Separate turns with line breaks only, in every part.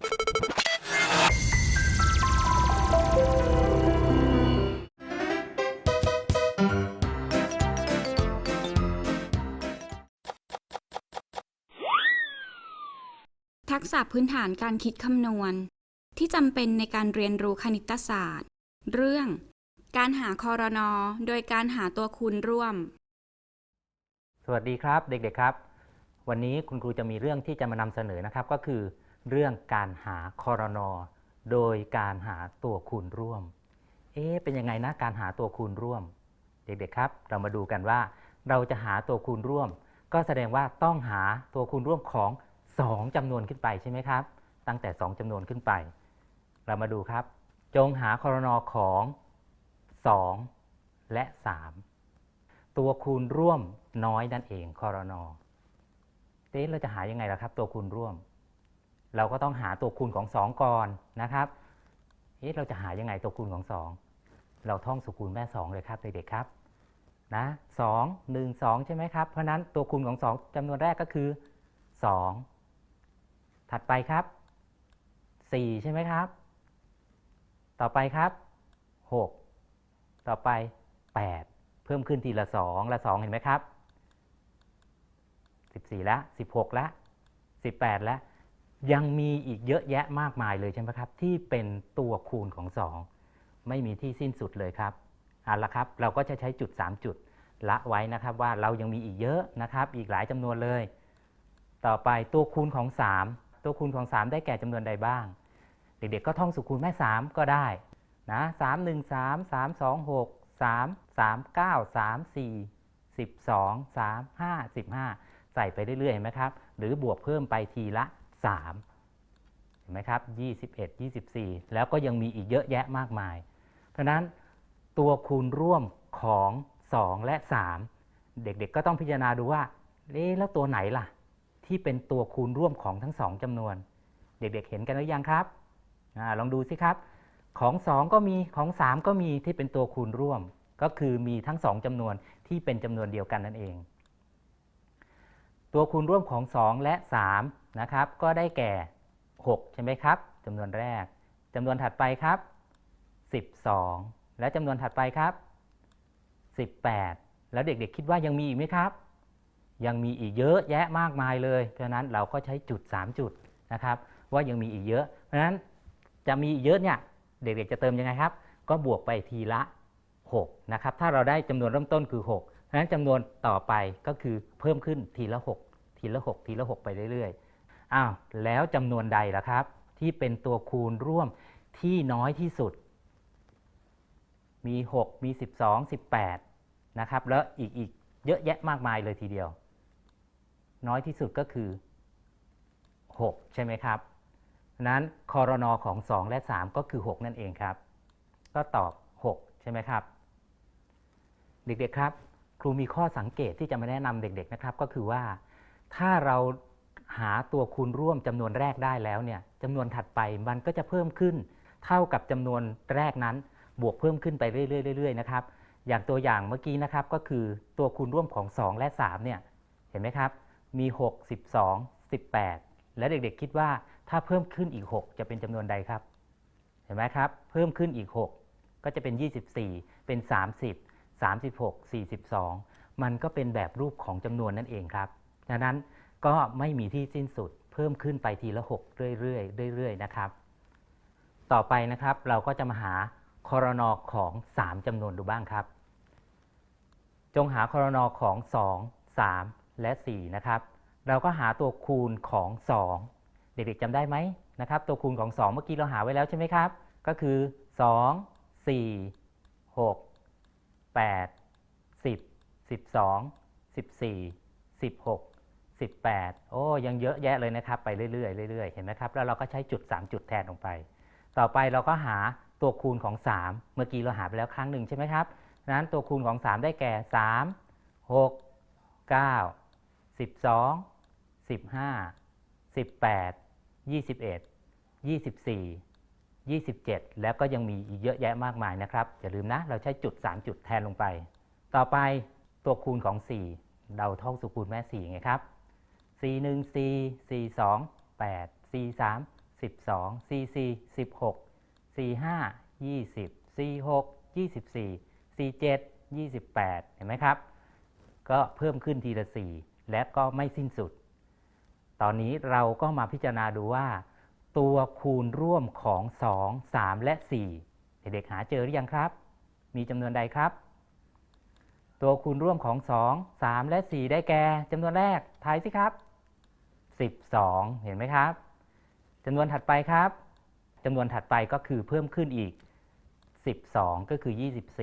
ทักษะพื้นฐานการคิดคำนวณ ที่จำเป็นในการเรียนรู้คณิตศาสตร์ เรื่อง การหาคอรนอโดยการหาตัวคูณร่วม
สวัสดีครับเด็กๆครับ วันนี้คุณครูจะมีเรื่องที่จะมานำเสนอนะครับก็คือ เรื่องการหาคอรนอโดยการหาตัวคูณร่วม เอ๊ะเป็นยังไงนะการหาตัวคูณร่วม เด็กๆครับ เรามาดูกันว่า เราจะหาตัวคูณร่วม ก็แสดงว่าต้องหาตัวคูณร่วมของ 2จำนวนขึ้นไปใช่ไหมครับ ตั้งแต่ 2จำนวนขึ้นไป เรามาดูครับ จงหาคอรนอของ 2 และ 3 ตัวคูณร่วมน้อยนั่นเองคอรนอเต๊ะเราจะหายังไงล่ะครับ ตัวคูณร่วม เราก็ต้องหาตัวคูณของ 2 ก่อนนะครับเอ๊ะเราจะหายังไงตัวคูณของ 2 เราท่องสุคูณแม่ 2 เลยครับเด็กๆครับนะสองหนึ่งสองใช่ไหมครับ เพราะนั้นตัวคูณของ 2จำนวนแรกก็คือ 2 ถัดไปครับ 4 ใช่ไหมครับ ต่อไปครับ 6 ต่อไป 8 เพิ่มขึ้นทีละ 2 ละ 2 เห็นไหมครับ 14แล้ว16แล้ว18แล้ว ยังมีอีกเยอะแยะมากมายเลยใช่ไหมครับ ที่เป็นตัวคูณของ 2 ไม่มีที่สิ้นสุดเลยครับเอาละครับ เราก็จะใช้จุด 3 จุดละไว้นะครับว่าเรายังมีอีกเยอะนะครับ อีกหลายจำนวนเลย ต่อไปตัวคูณของ 3 ตัวคูณของ 3 ได้แก่จำนวนใดบ้าง เด็กๆก็ท่องสุคูณแม่ 3 ก็ได้นะ3 1 3 3 2 6 3 3 9 3 4 12 3 5 15ใส่ไปเรื่อยๆเห็นไหมครับ หรือบวกเพิ่มไปทีละ 3เห็นไหมครับ 21 24 แล้วก็ยังมีอีกเยอะแยะมากมาย เพราะนั้นตัวคูณร่วมของ 2 และ 3 เด็กๆก็ต้องพิจารณาดูว่าเอ๊แล้วตัวไหนล่ะ ที่เป็นตัวคูณร่วมของทั้งสองจำนวน เด็กๆเห็นกันหรือยังครับอลองดูสิครับ ของ 2 ก็มีของ 3 ก็มีที่เป็นตัวคูณร่วม ก็คือมีทั้ง2จำนวนที่เป็นจำนวนเดียวกันนั่นเองตัวคูณร่วมของ 2 และ 3 นะครับ ก็ได้แก่ 6 ใช่ไหมครับจำนวนแรกจำนวนถัดไปครับ 12 และจำนวนถัดไปครับ 18 แล้วเด็กๆคิดว่ายังมีอีกไหมครับ ยังมีอีกเยอะแยะมากมายเลยเพราะฉะนั้นเราก็ใช้จุด 3 จุดนะครับ ว่ายังมีอีกเยอะ เพราะฉะนั้นจะมีเยอะเนี่ยเด็กๆจะเติมยังไงครับ ก็บวกไปทีละ 6 นะครับ ถ้าเราได้จำนวนเริ่มต้นคือ 6 เพราะฉะนั้นจำนวนต่อไปก็คือเพิ่มขึ้นทีละ 6 ทีละ 6 ทีละ 6 ไปเรื่อยๆ อ้าวแล้วจำนวนใดล่ะครับ ที่เป็นตัวคูณร่วมที่น้อยที่สุด มี 6 มี 12 18 นะครับ แล้วอีกอีกเยอะแยะมากมายเลยทีเดียว น้อยที่สุดก็คือ 6 ใช่ไหมครับ นั้นคอรนอของ 2 และ 3 ก็คือ 6 นั่นเองครับ ก็ตอบ 6 ใช่ไหมครับ เด็กๆครับ ครูมีข้อสังเกตที่จะมาแนะนำเด็ก ๆนะครับ ก็คือว่าถ้าเรา หาตัวคูณร่วมจำนวนแรกได้แล้วเนี่ยจำนวนถัดไปมันก็จะเพิ่มขึ้น เท่ากับจำนวนแรกนั้น บวกเพิ่มขึ้นไปเรื่อยๆๆนะครับ อย่างตัวอย่างเมื่อกี้นะครับก็คือตัวคูณร่วมของ 2 และ3เนี่ยเห็นไหมครับ มี 6 12 18 และเด็กๆคิดว่าถ้าเพิ่มขึ้นอีก 6 จะเป็นจำนวนใดครับ เห็นไหมครับ เพิ่มขึ้นอีก 6 ก็จะเป็น 24 เป็น 30 36 42 มันก็เป็นแบบรูปของจำนวนนั่นเองครับดังนั้น ก็ไม่มีที่สิ้นสุดเพิ่มขึ้นไปทีละ 6 เรื่อยๆเรื่อยๆนะครับ ต่อไปนะครับเราก็จะมาหาคอรนอของ 3จำนวนดูบ้างครับ จงหาคอรนอของ 2 3 และ 4 นะครับ เราก็หาตัวคูณของ 2 เด็กๆจำได้ไหมนะครับ ตัวคูณของ 2 เมื่อกี้เราหาไว้แล้วใช่ไหมครับ ก็คือ 2 4 6 8 10 12 14 16 18 โอ้ยังเยอะแยะเลยนะครับ ไปเรื่อยๆเรื่อยๆเห็นไหมครับ แล้วเราก็ใช้จุด 3 จุดแทนลงไป ต่อไปเราก็หาตัวคูณของ 3 เมื่อกี้เราหาไปแล้วครั้งหนึ่งใช่ไหมครับนั้นตัวคูณของ 3 ได้แก่ 3 6 9 12 15 18 21 24 27 แล้วก็ยังมีอีกเยอะแยะมากมายนะครับ อย่าลืมนะ เราใช้จุด 3 จุดแทนลงไป ต่อไปตัวคูณของ 4 เราท่องสุคูณแม่ 4 ไงครับ 4 1 4 4 2 8 4 3 12 44 16 45 20 46 24 47 28 เห็นไหมครับ ก็เพิ่มขึ้นทีละ 4 และก็ไม่สิ้นสุด ตอนนี้เราก็มาพิจารณาดูว่า ตัวคูณร่วมของ 2 3 และ 4 เด็กๆหาเจอหรือยังครับ มีจำนวนใดครับตัวคูณร่วมของ 2 3 และ 4 ได้แก่จำนวนแรกทายสิครับ 12 เห็นไหมครับจำนวนถัดไปครับจำนวนถัดไปก็คือเพิ่มขึ้นอีก 12 ก็คือ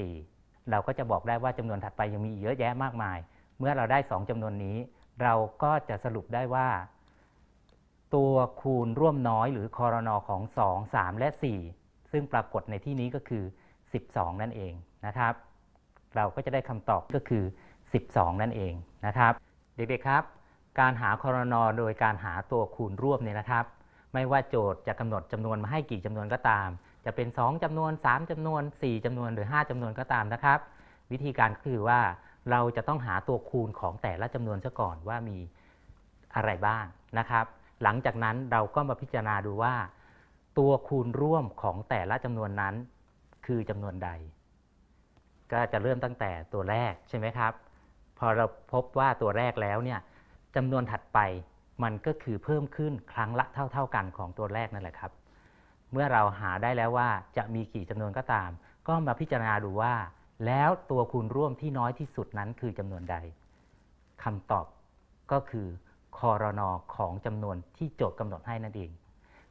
24 เราก็จะบอกได้ว่าจำนวนถัดไปยังมีเยอะแยะมากมาย เมื่อเราได้ 2จำนวนนี้ เราก็จะสรุปได้ว่า ตัวคูณร่วมน้อยหรือคอรนอของ 2 3 และ 4 ซึ่งปรากฏในที่นี้ก็คือ 12 นั่นเองนะครับ เราก็จะได้คำตอบก็คือ 12 นั่นเองนะครับ เด็กๆครับ การหาคอรนอโดยการหาตัวคูณร่วมเนี่ยนะครับ ไม่ว่าโจทย์จะกำหนดจำนวนมาให้กี่จำนวนก็ตาม จะเป็น 2จำนวน 3จำนวน 4จำนวนหรือ 5จำนวนก็ตามนะครับ วิธีการก็คือว่าเราจะต้องหาตัวคูณของแต่ละจำนวนซะก่อนว่ามีอะไรบ้างนะครับ หลังจากนั้นเราก็มาพิจารณาดูว่า ตัวคูณร่วมของแต่ละจำนวนนั้น คือจำนวนใด ก็จะเริ่มตั้งแต่ตัวแรกใช่ไหมครับ พอเราพบว่าตัวแรกแล้วเนี่ย จำนวนถัดไปมันก็คือเพิ่มขึ้นครั้งละเท่า ๆกันของตัวแรกนั่นแหละครับ เมื่อเราหาได้แล้วว่าจะมีกี่จำนวนก็ตาม ก็มาพิจารณาดูว่า แล้วตัวคูณร่วมที่น้อยที่สุดนั้นคือจำนวนใดคำตอบก็คือคอรนอของจำนวนที่โจทย์กำหนดให้นั่นเอง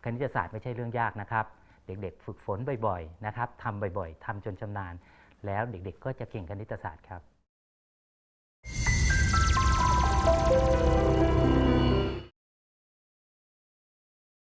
คณิตศาสตร์ไม่ใช่เรื่องยากนะครับ เด็กๆ ฝึกฝนบ่อยๆนะครับทำบ่อยๆทำจนชำนาญ แล้วเด็กๆ ก็จะเก่งคณิตศาสตร์ครับ